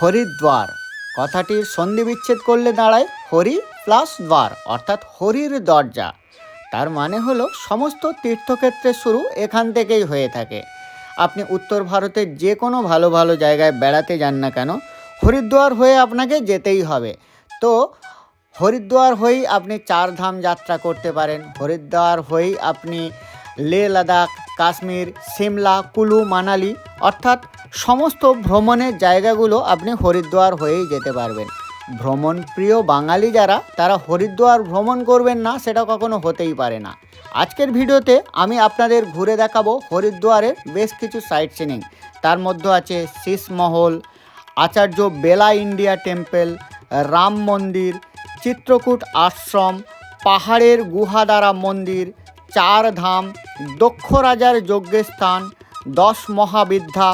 হরিদ্বার কথাটির সন্ধি বিচ্ছেদ করলে দাঁড়ায় হরি প্লাস দ্বার, অর্থাৎ হরির দরজা। তার মানে হলো সমস্ত তীর্থক্ষেত্রের শুরু এখান থেকেই হয়ে থাকে। আপনি উত্তর ভারতের যে কোনো ভালো ভালো জায়গায় বেড়াতে যান না কেন হরিদ্বার হয়ে আপনাকে যেতেই হবে। তো হরিদ্বার হয়েই আপনি চার ধাম যাত্রা করতে পারেন। হরিদ্বার হয়েই আপনি লে লাদাখ, কাশ্মীর, সিমলা, কুলু, মানালি, অর্থাৎ সমস্ত ভ্রমণের জায়গাগুলো আপনি হরিদ্বার হয়েই যেতে পারবেন। ভ্রমণ প্রিয় বাঙালি যারা, তারা হরিদ্বার ভ্রমণ করবেন না, সেটা কখনো হতেই পারে না। আজকের ভিডিওতে আমি আপনাদের ঘুরে দেখাবো হরিদ্বারের বেশ কিছু সাইট সিনিং তার মধ্যে আছে শীষমহল আচার্য বেলা ইন্ডিয়া টেম্পল রাম মন্দির, চিত্রকূট আশ্রম, পাহাড়ের গুহাদারা মন্দির, চার ধাম, দক্ষ রাজার যজ্ঞস্থান, দশ মহাবিদ্যা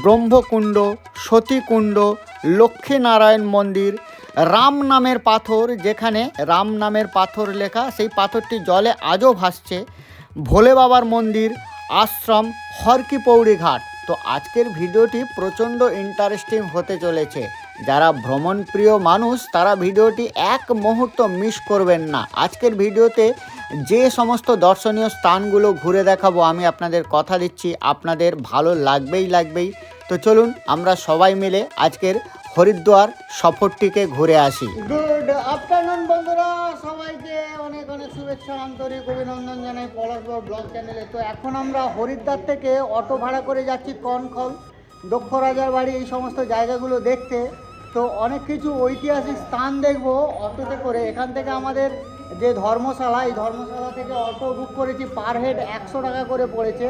ব্রহ্মকুণ্ড, সতীকুণ্ড, লক্ষ্মীনারায়ণ মন্দির, রাম নামের পাথর, যেখানে রাম নামের পাথর লেখা, সেই পাথরটি জলে আজও ভাসছে। ভোলে বাবার মন্দির, আশ্রম, হরকি পৌড়ি ঘাট। তো আজকের ভিডিওটি প্রচণ্ড ইন্টারেস্টিং হতে চলেছে। যারা ভ্রমণপ্রিয় মানুষ, তারা ভিডিওটি এক মুহূর্ত মিস করবেন না। আজকের ভিডিওতে যে সমস্ত দর্শনীয় স্থানগুলো ঘুরে দেখাবো, আমি আপনাদের কথা দিচ্ছি। আপনাদের ভালো লাগবেই লাগবেই। তো চলুন, আমরা সবাই মিলে আজকের হরিদ্বার সফরটিকে ঘুরে আসি। গুড আফটারনুন বন্ধুরা! সবাইকে অনেক অনেক শুভেচ্ছা, আন্তরিক অভিনন্দন জানাই পলাশবাবু ব্লগ চ্যানেলে। তো এখন আমরা হরিদ্বার থেকে অটো ভাড়া করে যাচ্ছি কনখল, দক্ষ রাজার বাড়ি, এই সমস্ত জায়গাগুলো দেখতে। তো অনেক কিছু ঐতিহাসিক স্থান দেখব অটোতে করে। এখান থেকে আমাদের যে ধর্মশালা এই ধর্মশালা থেকে অটো বুক করেছি পার হেড একশো টাকা করে পড়েছে।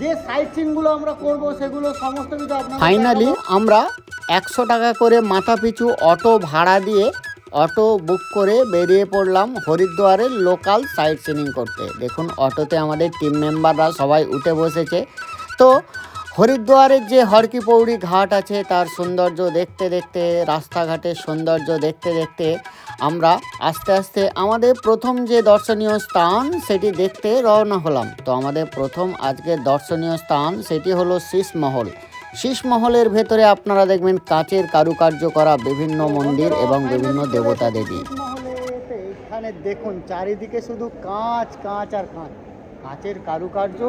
যে সাইট সিনগুলো আমরা করব সেগুলো সমস্ত কিছু আপনার ফাইনালি আমরা একশো টাকা করে মাথা পিছু অটো ভাড়া দিয়ে অটো বুক করে বেরিয়ে পড়লাম হরিদ্বারের লোকাল সাইট সিনিং করতে। দেখুন অটোতে আমাদের টিম মেম্বাররা সবাই উঠে বসেছে। তো হরিদ্বারের যে হরকি পৌড়ি ঘাট আছে, তার সৌন্দর্য দেখতে দেখতে, রাস্তাঘাটের সৌন্দর্য দেখতে দেখতে আমরা আস্তে আস্তে আমাদের প্রথম যে দর্শনীয় স্থান, সেটি দেখতে রওনা হলাম। তো আমাদের প্রথম আজকের দর্শনীয় স্থান, সেটি হলো শীষমহল। শীষমহলের ভেতরে আপনারা দেখবেন কাচের কারুকার্য করা বিভিন্ন মন্দির এবং বিভিন্ন দেবতা দেবী। এখানে দেখুন, চারিদিকে শুধু কাঁচ কাঁচ আর কাঁচ। কাঁচের কারুকার্য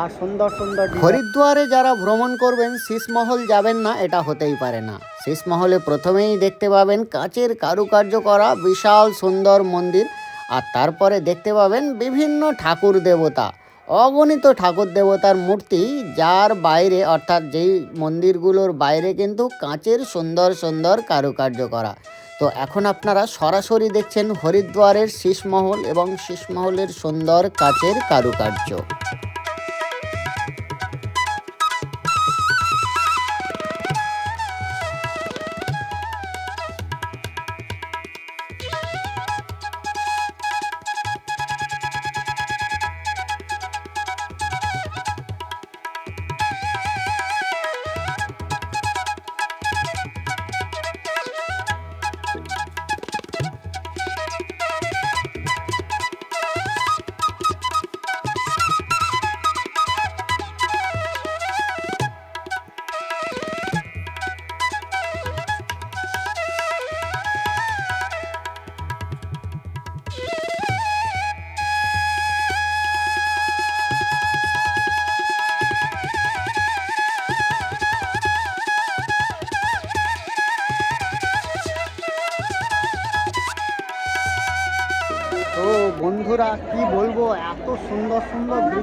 আর সুন্দর সুন্দর হরিদ্বারে যারা ভ্রমণ করবেন শীষমহল যাবেন না, এটা হতেই পারে না। শীষমহলে প্রথমেই দেখতে পাবেন কাঁচের কারুকার্য করা বিশাল সুন্দর মন্দির, আর তারপরে দেখতে পাবেন বিভিন্ন ঠাকুর দেবতা। অগণিত ঠাকুর দেবতার মূর্তি, যার বাইরে, অর্থাৎ যেই মন্দিরগুলোর বাইরে কিন্তু কাঁচের সুন্দর সুন্দর কারুকার্য করা। তো এখন আপনারা সরাসরি দেখছেন হরিদ্বারের শীষমহল এবং শীষমহলের সুন্দর কাচের কারুকার্য।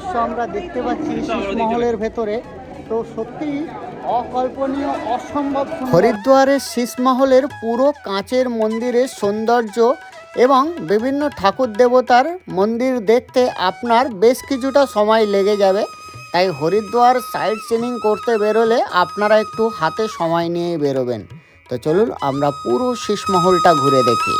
দৃশ্য আমরা দেখতে পাচ্ছি শীষমহলের ভেতরে। তো সত্যি অকল্পনীয় অসম্ভব হরিদ্বারের শীষমহলের পুরো কাঁচের মন্দিরের সৌন্দর্য এবং বিভিন্ন ঠাকুর দেবতার মন্দির দেখতে আপনার বেশ কিছুটা সময় লেগে যাবে। তাই হরিদ্বার সাইট সিনিং করতে বেরোলে আপনারা একটু হাতে সময় নিয়ে বেরোবেন। তো চলুন আমরা পুরো শীষমহলটা ঘুরে দেখি।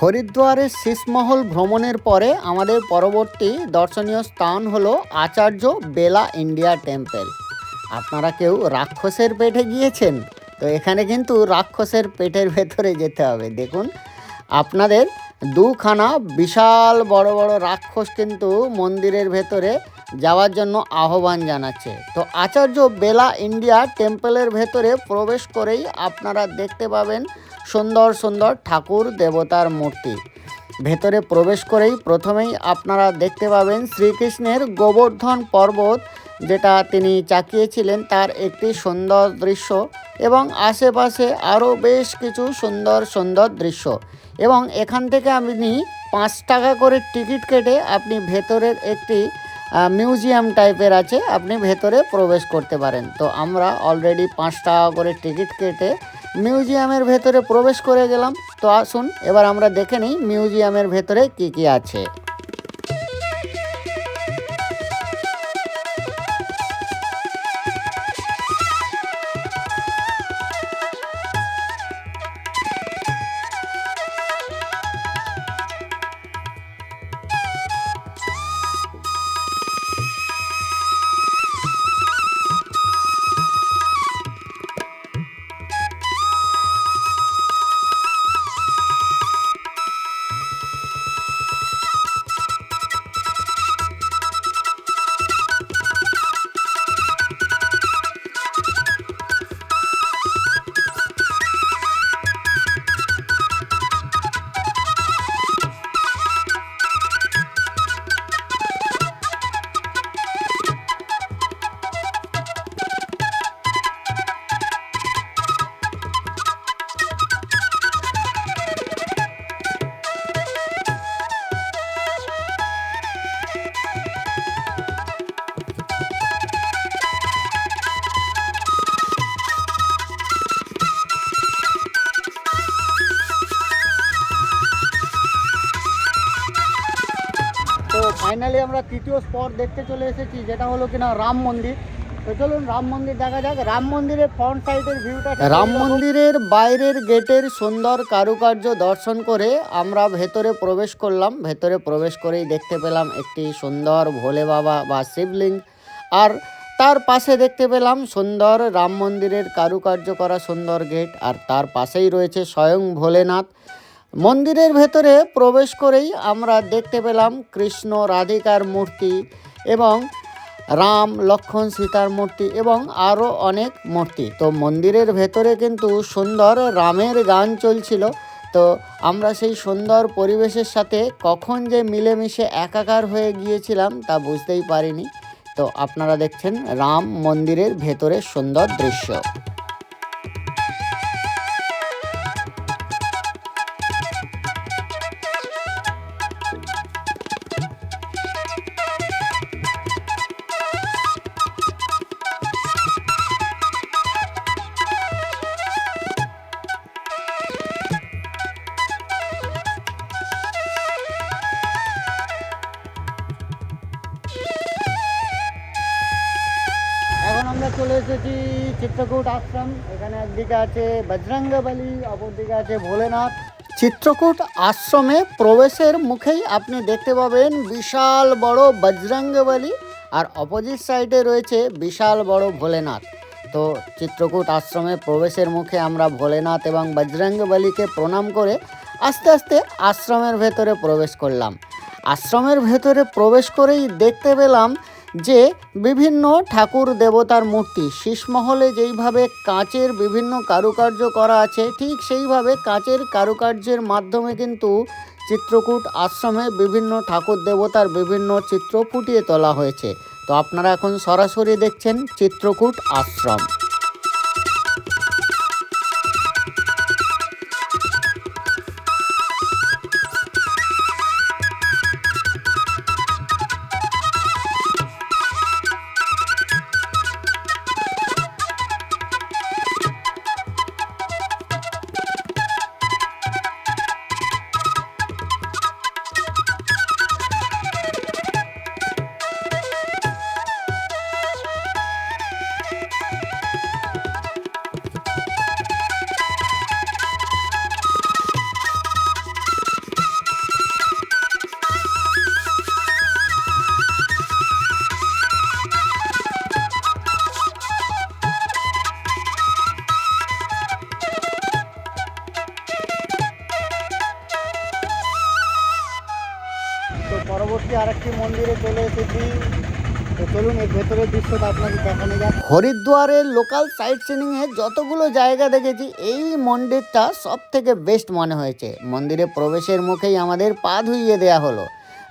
হরিদ্বারের শীষমহল ভ্রমণের পরে আমাদের পরবর্তী দর্শনীয় স্থান হলো আচার্য বেলা ইন্ডিয়া টেম্পল। আপনারা কেউ রাক্ষসের পেটে গিয়েছেন? তো এখানে কিন্তু রাক্ষসের পেটের ভেতরে যেতে হবে। দেখুন, আপনাদের দুখানা বিশাল বড় বড় রাক্ষস কিন্তু মন্দিরের ভেতরে যাওয়ার জন্য আহ্বান জানাচ্ছে। তো আচার্য বেলা ইন্ডিয়া টেম্পলের ভেতরে প্রবেশ করেই আপনারা দেখতে পাবেন সুন্দর সুন্দর ঠাকুর দেবতার মূর্তি। ভেতরে প্রবেশ করেই প্রথমেই আপনারা দেখতে পাবেন শ্রীকৃষ্ণের গোবর্ধন পর্বত, যেটা তিনি চাকিয়েছিলেন তার একটি সুন্দর দৃশ্য এবং আশেপাশে আরও বেশ কিছু সুন্দর সুন্দর দৃশ্য। এবং এখান থেকে আপনি পাঁচ টাকা করে টিকিট কেটে আপনি ভেতরের একটি মিউজিয়াম টাইপের আছে, আপনি ভেতরে প্রবেশ করতে পারেন। তো আমরা অলরেডি পাঁচ টাকা করে টিকিট কেটে মিউজিয়ামের ভেতরে প্রবেশ করে গেলাম। তো আসুন, এবার আমরা দেখে নিই মিউজিয়ামের ভেতরে কি কি আছে। স্পট দেখতে চলে এসেছি যেটা হলো কিনা রাম মন্দির। তো চলুন রাম মন্দির দেখা যাক। রাম মন্দিরের ফ্রন্ট সাইডের ভিউটা রাম মন্দিরের বাইরের গেটের সুন্দর কারুকার্য দর্শন করে আমরা ভেতরে প্রবেশ করলাম। ভেতরে প্রবেশ করেই দেখতে পেলাম একটি সুন্দর ভোলে বাবা বা শিবলিঙ্গ। আর তার পাশে দেখতে পেলাম সুন্দর রাম মন্দিরের কারুকার্য করা সুন্দর গেট। আর তার পাশেই রয়েছে স্বয়ং ভোলেনাথ। মন্দিরের ভেতরে প্রবেশ করেই আমরা দেখতে পেলাম কৃষ্ণ রাধিকার মূর্তি এবং রাম লক্ষ্মণ সীতার মূর্তি এবং আরও অনেক মূর্তি। তো মন্দিরের ভেতরে কিন্তু সুন্দর রামের গান চলছিল। তো আমরা সেই সুন্দর পরিবেশের সাথে কখন যে মিলেমিশে একাকার হয়ে গিয়েছিলাম তা বুঝতেই পারিনি। তো আপনারা দেখছেন রাম মন্দিরের ভেতরে সুন্দর দৃশ্য। চিত্রকূট আশ্রম, এখানে একদিকে আছে বজরঙ্গবলী অপরদিকে আছে ভোলেনাথ। চিত্রকূট আশ্রমে প্রবেশের মুখেই আপনি দেখতে পাবেন বিশাল বড় বজরঙ্গবলী আর অপোজিট সাইডে রয়েছে বিশাল বড় ভোলেনাথ। তো চিত্রকূট আশ্রমে প্রবেশের মুখে আমরা ভোলেনাথ এবং বজরঙ্গবলীকে প্রণাম করে আস্তে আস্তে আশ্রমের ভেতরে প্রবেশ করলাম। আশ্রমের ভেতরে প্রবেশ করেই দেখতে পেলাম যে বিভিন্ন ঠাকুর দেবতার মূর্তি শীষমহলে যেইভাবে কাঁচের বিভিন্ন কারুকার্য করা আছে, ঠিক সেইভাবে কাঁচের কারুকার্যের মাধ্যমে কিন্তু চিত্রকূট আশ্রমে বিভিন্ন ঠাকুর দেবতার বিভিন্ন চিত্র ফুটিয়ে তোলা হয়েছে। তো আপনারা এখন সরাসরি দেখছেন চিত্রকূট আশ্রম। মন্দিরে চলে এসেছি। এর ভেতরের দৃশ্যটা আপনাকে দেখানো হরিদ্বারের লোকাল সাইট সিনিংয়ে যতগুলো জায়গা দেখেছি, এই মন্দিরটা সব থেকে বেস্ট মনে হয়েছে। মন্দিরে প্রবেশের মুখেই আমাদের পা ধুইয়ে দেয়া হলো।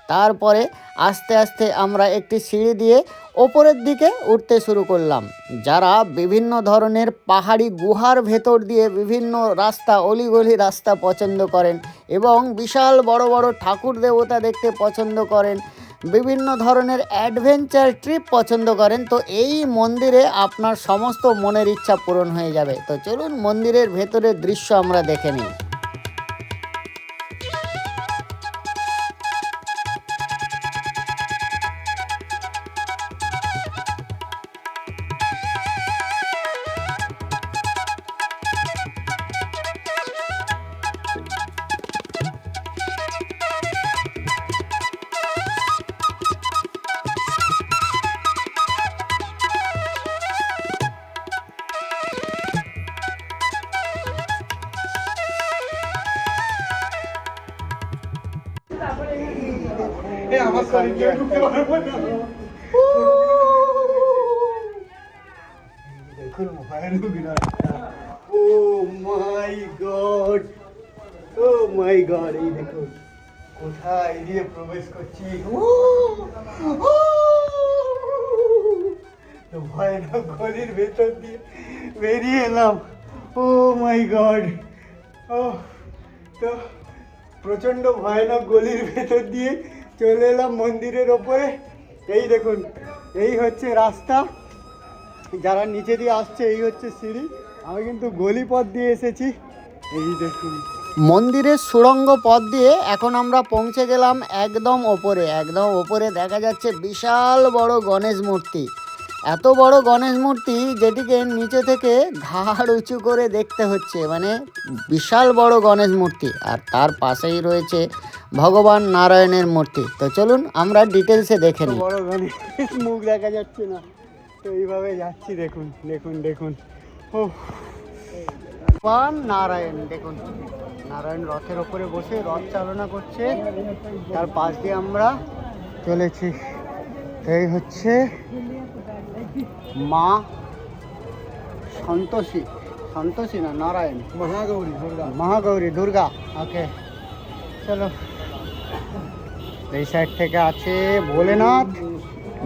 তারপরে আস্তে আস্তে আমরা একটি সিঁড়ি দিয়ে ওপরের দিকে উঠতে শুরু করলাম। যারা বিভিন্ন ধরনের পাহাড়ি গুহার ভেতর দিয়ে বিভিন্ন রাস্তা, অলিগলি রাস্তা পছন্দ করেন এবং বিশাল বড় বড় ঠাকুর দেবতা দেখতে পছন্দ করেন, বিভিন্ন ধরনের অ্যাডভেঞ্চার ট্রিপ পছন্দ করেন, তো এই মন্দিরে আপনার সমস্ত মনের ইচ্ছা পূরণ হয়ে যাবে। তো চলুন মন্দিরের ভেতরের দৃশ্য আমরা দেখে নিই। মাই গড ও মাই গড এই দেখুন কোথায় দিয়ে প্রবেশ করছি ও, ও, তো ভয়ানক গলির ভেতর দিয়ে বেরিয়ে এলাম ও মাই গড ও তো প্রচণ্ড ভয়ানক গলির ভেতর দিয়ে চলে এলাম মন্দিরের ওপরে। এই দেখুন, এই হচ্ছে রাস্তা। যারা নিচে দিয়ে আসছে, এই হচ্ছে সিঁড়ি। আমি কিন্তু গলি পথ দিয়ে এসেছি। এই দেখুন। মন্দিরের সুড়ঙ্গ পথ দিয়ে এখন আমরা পৌঁছে গেলাম একদম ওপরে। একদম ওপরে দেখা যাচ্ছে বিশাল বড় গণেশ মূর্তি। এত বড় গণেশ মূর্তি যেটিকে নিচে থেকে ঘাড় উঁচু করে দেখতে হচ্ছে। মানে বিশাল বড় গণেশ মূর্তি। আর তার পাশেই রয়েছে ভগবান নারায়ণের মূর্তি। তো চলুন আমরা ডিটেলসে দেখে নিই। বড় মুখ দেখা যাচ্ছে না। তো এইভাবে যাচ্ছি দেখুন দেখুন দেখুন। ও ভগবান নারায়ণ দেখুন। নারায়ণ রথের ওপরে বসে রথ চালনা করছে। তার পাশ দিয়ে আমরা চলেছি। এই হচ্ছে মা সন্তোষী। সন্তোষী না নারায়ণ? মহাগৌরী দুর্গা। মহাগৌরী দুর্গা। ওকে চলো। এই সাইড থেকে আছে ভোলেনাথ।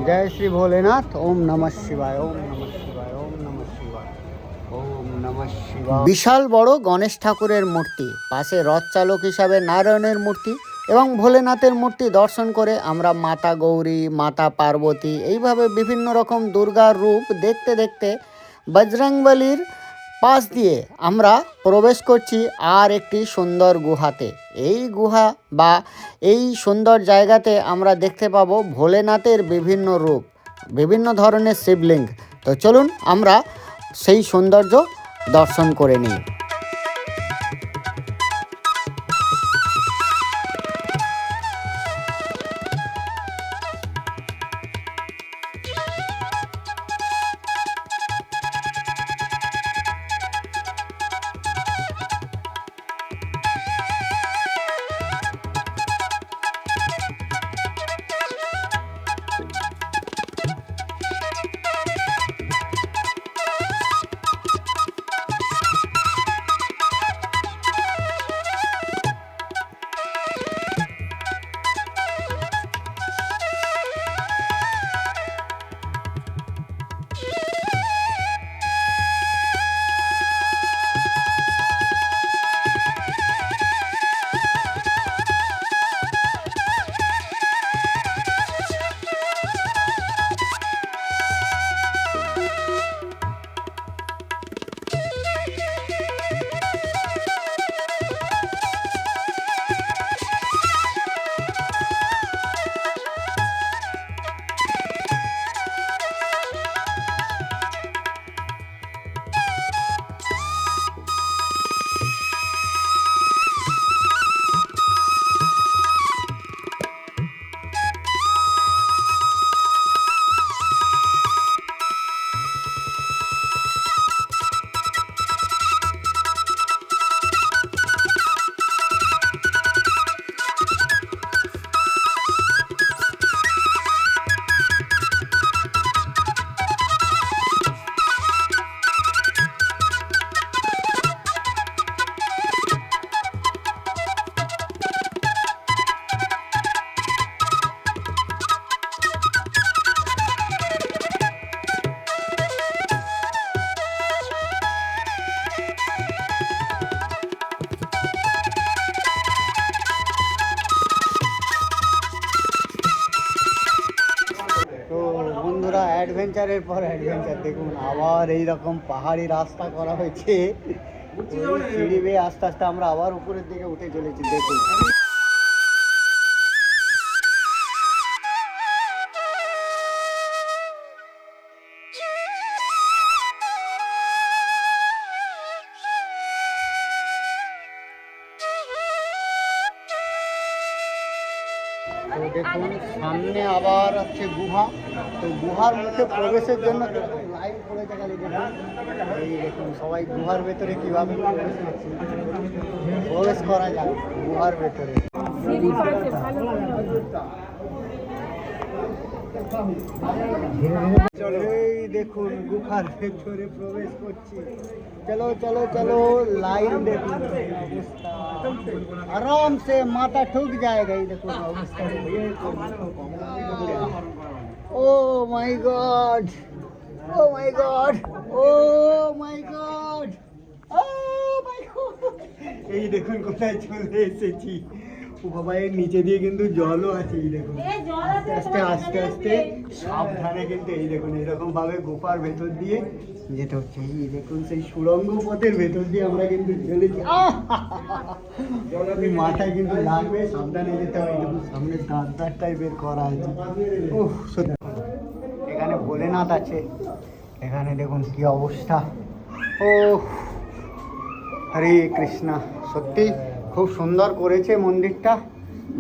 জয় শ্রী ভোলেনাথ। ওম নমঃ শিবায়, ওম নমঃ শিবায়, ওম নমঃ বিশাল বড় গণেশ ঠাকুরের মূর্তি, পাশে রথ চালক হিসাবে নারায়ণের মূর্তি এবং ভোলেনাথের মূর্তি দর্শন করে আমরা মাতা গৌরী, মাতা পার্বতী এইভাবে বিভিন্ন রকম দুর্গার রূপ দেখতে দেখতে বজরংবলির পাশ দিয়ে আমরা প্রবেশ করছি আর একটি সুন্দর গুহাতে। এই গুহা বা এই সুন্দর জায়গাতে আমরা দেখতে পাবো ভোলেনাথের বিভিন্ন রূপ, বিভিন্ন ধরনের শিবলিঙ্গ। তো চলুন আমরা সেই সৌন্দর্য দর্শন করে নিই। অ্যাডভেঞ্চারের পর অ্যাডভেঞ্চার দেখুন আবার এই রকম পাহাড়ি রাস্তা করা হয়েছে। সিঁড়ি বেয়ে আস্তে আস্তে আমরা আবার উপরের দিকে উঠে চলেছি দেখুন। সামনে আবার হচ্ছে গুহা। তো গুহার মধ্যে প্রবেশের জন্য লাইন পড়েছে খালি দেখুন এই দেখুন সবাই গুহার ভেতরে কীভাবে প্রবেশ করছে? প্রবেশ করা যায় গুহার ভেতরে। এই দেখুন গুহার ভেতরে প্রবেশ করছি চলো চলো চলো লাইন দেখুন অবস্থা आराम से माथा ठुक जाएगा ये देखो अवस्था oh my god oh my god oh my god oh my god এই দেখুন কোথায় চলে এসেছি ও বাবা এর নিচে দিয়ে কিন্তু জলও আছে এই দেখুন। আস্তে আস্তে আস্তে সাবধানে কিন্তু এই দেখুন এরকম ভাবে গুফার ভেতর দিয়ে যেতে হচ্ছে এই দেখুন সেই সুড়ঙ্গ পথের ভেতর দিয়ে আমরা কিন্তু চলেছি! মাথায় কিন্তু লাগবে সাবধানে যেতে হবে দেখুন সামনে দাঁত দাঁত টাইপের করা আছে। উফ সত্যি। এখানে ভোলেনাথ আছে এখানে দেখুন কি অবস্থা। ও হরে কৃষ্ণা সত্যি? খুব সুন্দর করেছে মন্দিরটা।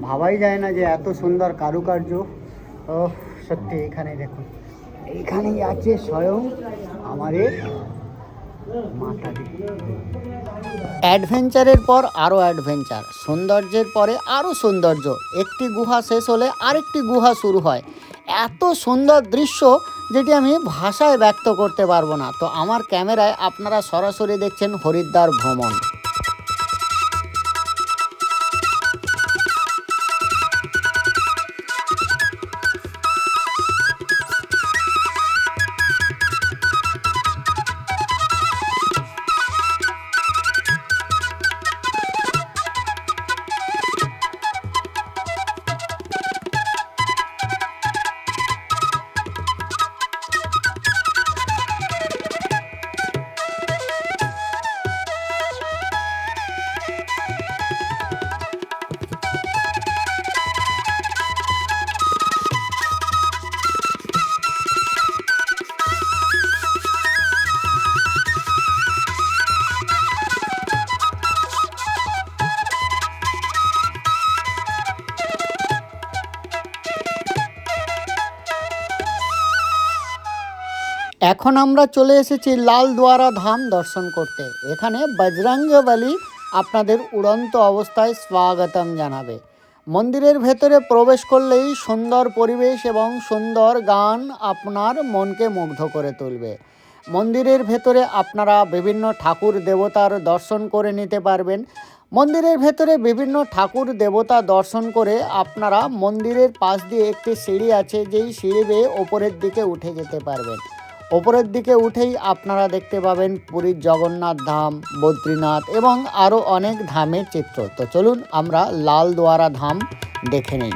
ভাবাই যায় না যে এত সুন্দর কারুকার্য। ও, সত্যি এখানে দেখুন। এইখানেই আছে স্বয়ং আমাদের অ্যাডভেঞ্চারের পর আরও অ্যাডভেঞ্চার, সৌন্দর্যের পরে আরও সৌন্দর্য। একটি গুহা শেষ হলে আরেকটি গুহা শুরু হয়। এত সুন্দর দৃশ্য যেটি আমি ভাষায় ব্যক্ত করতে পারব না। তো আমার ক্যামেরায় আপনারা সরাসরি দেখছেন হরিদ্বার ভ্রমণ। এখন আমরা চলে এসেছি লাল দুয়ারা ধাম দর্শন করতে। এখানে বজরঙ্গবলী আপনাদের উড়ন্ত অবস্থায় স্বাগতম জানাবে। মন্দিরের ভেতরে প্রবেশ করলেই সুন্দর পরিবেশ এবং সুন্দর গান আপনার মনকে মুগ্ধ করে তুলবে। মন্দিরের ভেতরে আপনারা বিভিন্ন ঠাকুর দেবতার দর্শন করে নিতে পারবেন। মন্দিরের ভেতরে বিভিন্ন ঠাকুর দেবতা দর্শন করে আপনারা মন্দিরের পাশ দিয়ে একটি সিঁড়ি আছে, যেই সিঁড়ি বেয়ে ওপরের দিকে উঠে যেতে পারবেন। ওপরের দিকে উঠেই আপনারা দেখতে পাবেন পুরীর জগন্নাথ ধাম, বদ্রীনাথ এবং আরও অনেক ধামের চিত্র। তো চলুন আমরা লাল দোয়ারা ধাম দেখে নিই।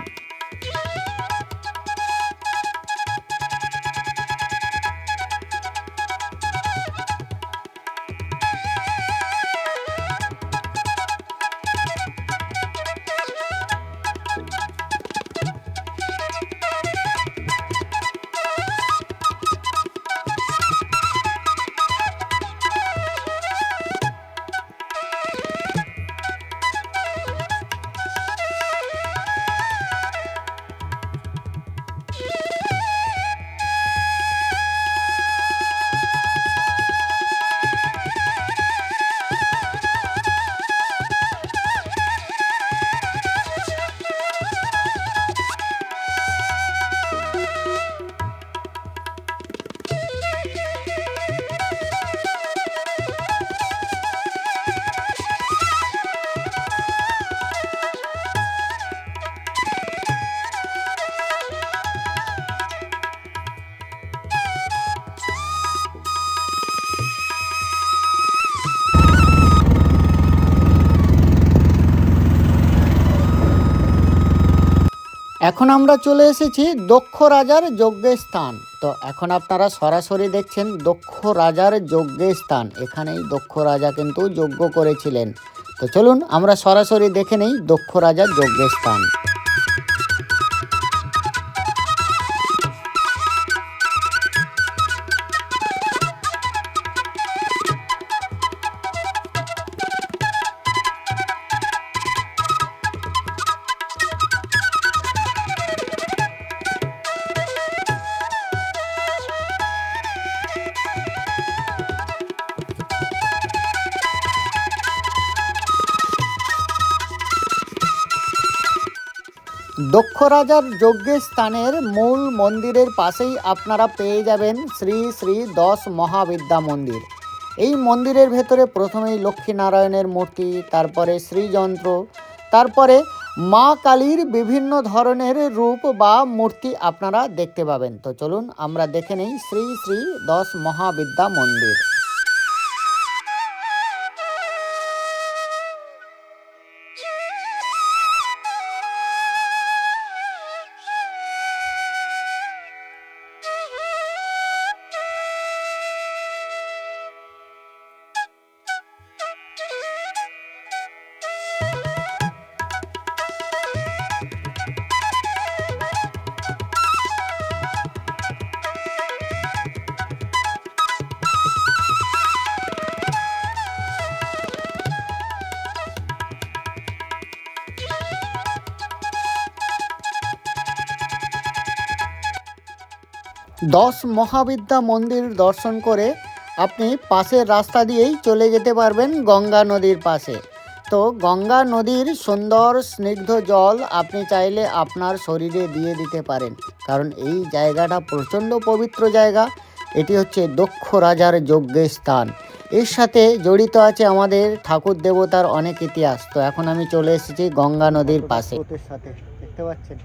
এখন আমরা চলে এসেছি দক্ষ রাজার যজ্ঞের স্থান। তো এখন আপনারা সরাসরি দেখছেন দক্ষ রাজার যজ্ঞের স্থান। এখানেই দক্ষ রাজা কিন্তু যজ্ঞ করেছিলেন। তো চলুন আমরা সরাসরি দেখে নেই দক্ষ রাজার যজ্ঞের স্থান। দক্ষ রাজার যজ্ঞের স্থানের মূল মন্দিরের পাশেই আপনারা পেয়ে যাবেন শ্রী শ্রী দশ মহাবিদ্যা মন্দির। এই মন্দিরের ভেতরে প্রথমেই লক্ষ্মীনারায়ণের মূর্তি, তারপরে শ্রীযন্ত্র, তারপরে মা কালীর বিভিন্ন ধরনের রূপ বা মূর্তি আপনারা দেখতে পাবেন। তো চলুন আমরা দেখে নেই শ্রী শ্রী দশ মহাবিদ্যা মন্দির। দশ মহাবিদ্যা মন্দির দর্শন করে আপনি পাশের রাস্তা দিয়েই চলে যেতে পারবেন গঙ্গা নদীর পাশে। তো গঙ্গা নদীর সুন্দর স্নিগ্ধ জল আপনি চাইলে আপনার শরীরে দিয়ে দিতে পারেন। কারণ এই জায়গাটা প্রচণ্ড পবিত্র জায়গা। এটি হচ্ছে দক্ষ রাজার যজ্ঞের স্থান। এর সাথে জড়িত আছে আমাদের ঠাকুর দেবতার অনেক ইতিহাস। তো এখন আমি চলে এসেছি গঙ্গা নদীর পাশে। সাথে। দেখতে পাচ্ছেন?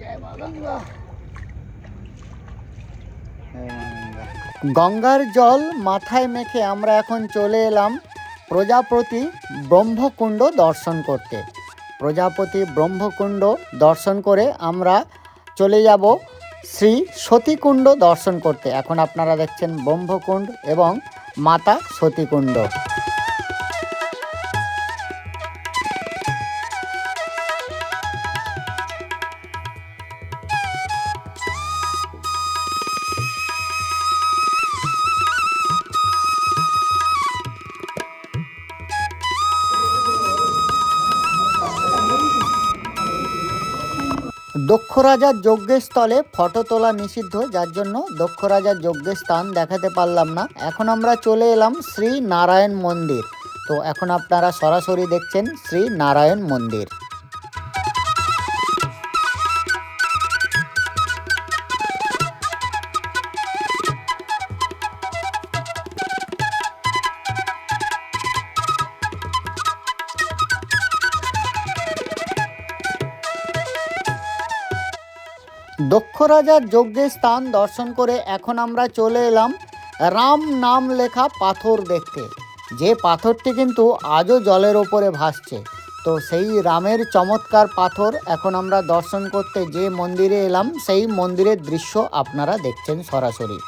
জয় মা গঙ্গা। গঙ্গার জল মাথায় মেখে আমরা এখন চলে এলাম প্রজাপতি ব্রহ্মকুণ্ড দর্শন করতে। প্রজাপতি ব্রহ্মকুণ্ড দর্শন করে আমরা চলে যাব শ্রী সতীকুণ্ড দর্শন করতে। এখন আপনারা দেখছেন ব্রহ্মকুণ্ড এবং মাতা সতীকুণ্ড। রাজার যজ্ঞের স্থলে ফটো তোলা নিষিদ্ধ, যার জন্য দক্ষ রাজার যজ্ঞের স্থান দেখাতে পারলাম না। এখন আমরা চলে এলাম শ্রী নারায়ণ মন্দির। তো এখন আপনারা সরাসরি দেখছেন শ্রী নারায়ণ মন্দির। দক্ষ রাজার যজ্ঞের স্থান দর্শন করে এখন আমরা চলে এলাম রাম নাম লেখা পাথর দেখতে। যে পাথরটি কিন্তু আজও জলের ওপরে ভাসছে। তো সেই রামের চমৎকার পাথর এখন আমরা দর্শন করতে যে মন্দিরে এলাম, সেই মন্দিরের দৃশ্য আপনারা দেখছেন সরাসরি।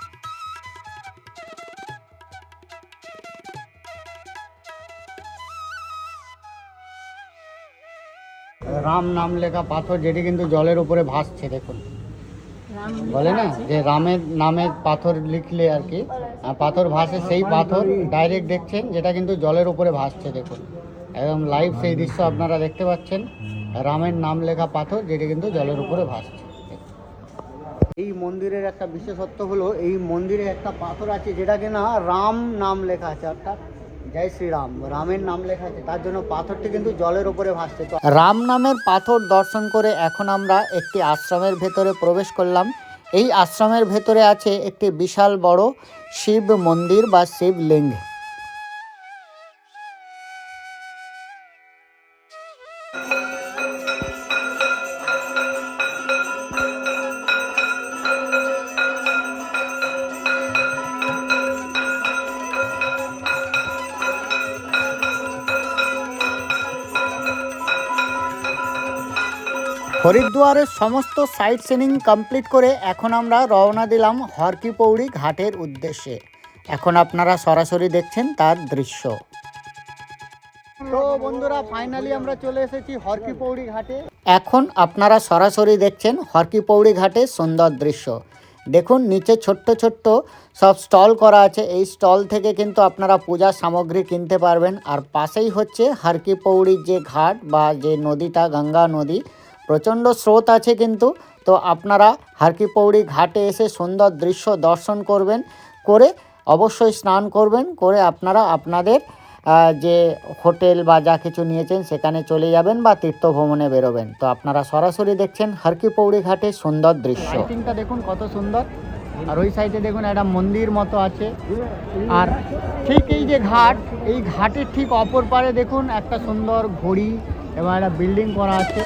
রাম নাম লেখা পাথর যেটি কিন্তু জলের উপরে ভাসছে, দেখুন। বলে না? যে রামের নামের পাথর লিখলে আর কি পাথর ভাসে সেই পাথর ডাইরেক্ট দেখছেন, যেটা কিন্তু জলের উপরে ভাসছে, দেখুন। একদম লাইভ সেই দৃশ্য আপনারা দেখতে পাচ্ছেন। রামের নাম লেখা পাথর যেটা কিন্তু জলের উপরে ভাসছে। এই মন্দিরের একটা বিশেষত্ব হলো, এই মন্দিরে একটা পাথর আছে যেটাকে না রাম নাম লেখা আছে, অর্থাৎ জয় শ্রীরাম। রামের নাম লেখা আছে, তার জন্য পাথরটি কিন্তু জলের উপরে ভাসছে। রাম নামের পাথর দর্শন করে এখন আমরা একটি আশ্রমের ভেতরে প্রবেশ করলাম। এই আশ্রমের ভেতরে আছে একটি বিশাল বড় শিব মন্দির বা শিবলিঙ্গ। হরিদ্বারের সমস্ত সাইট সিনিং কমপ্লিট করে এখন আমরা রওনা দিলাম হরকি পৌড়ি ঘাটের উদ্দেশ্যে। এখন আপনারা সরাসরি দেখছেন তার দৃশ্য। তো বন্ধুরা ফাইনালি আমরা চলে এসেছি হরকি পৌড়ি ঘাটে। এখন আপনারা সরাসরি দেখছেন হরকি পৌড়ি ঘাটের সুন্দর দৃশ্য। দেখুন, নিচে ছোট্ট ছোট্ট সব স্টল করা আছে। এই স্টল থেকে কিন্তু আপনারা পূজার সামগ্রী কিনতে পারবেন। আর পাশেই হচ্ছে হরকি পৌড়ির যে ঘাট বা যে নদীটা, গঙ্গা নদী প্রচণ্ড স্রোত আছে কিন্তু, তো আপনারা হারকি পৌড়ি ঘাটে এসে সুন্দর দৃশ্য দর্শন করবেন, করে অবশ্যই স্নান করবেন, করে আপনারা আপনাদের যে হোটেল বা যা কিছু নিয়েছেন সেখানে চলে যাবেন বা তীর্থ ভ্রমণে বেরোবেন। তো আপনারা সরাসরি দেখছেন হারকি পৌড়ি ঘাটের সুন্দর দৃশ্য। লাইটিংটা দেখুন কত সুন্দর। আর ওই সাইডে দেখুন একটা মন্দির মতো আছে। আর ঠিক এই যে ঘাট, এই ঘাটের ঠিক অপর পারে দেখুন একটা সুন্দর ঘড়ি এবং একটা বিল্ডিং করা আছে।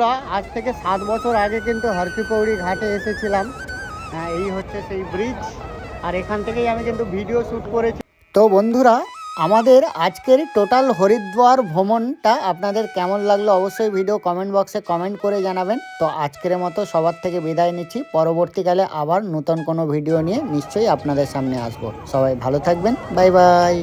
বন্ধুরা আজ থেকে সাত বছর আগে কিন্তু হরকিপৌড়ি ঘাটে এসেছিলাম। হ্যাঁ, এই হচ্ছে সেই ব্রিজ আর এখান থেকেই আমি কিন্তু ভিডিও শ্যুট করেছি। তো বন্ধুরা আমাদের আজকের টোটাল হরিদ্বার ভ্রমণটা আপনাদের কেমন লাগল অবশ্যই ভিডিও কমেন্ট বক্সে কমেন্ট করে জানাবেন। তো আজকের মতো সবার থেকে বিদায় নিচ্ছি। পরবর্তীকালে আবার নতুন কোনো ভিডিও নিয়ে নিশ্চয়ই আপনাদের সামনে আসব। সবাই ভালো থাকবেন। Bye bye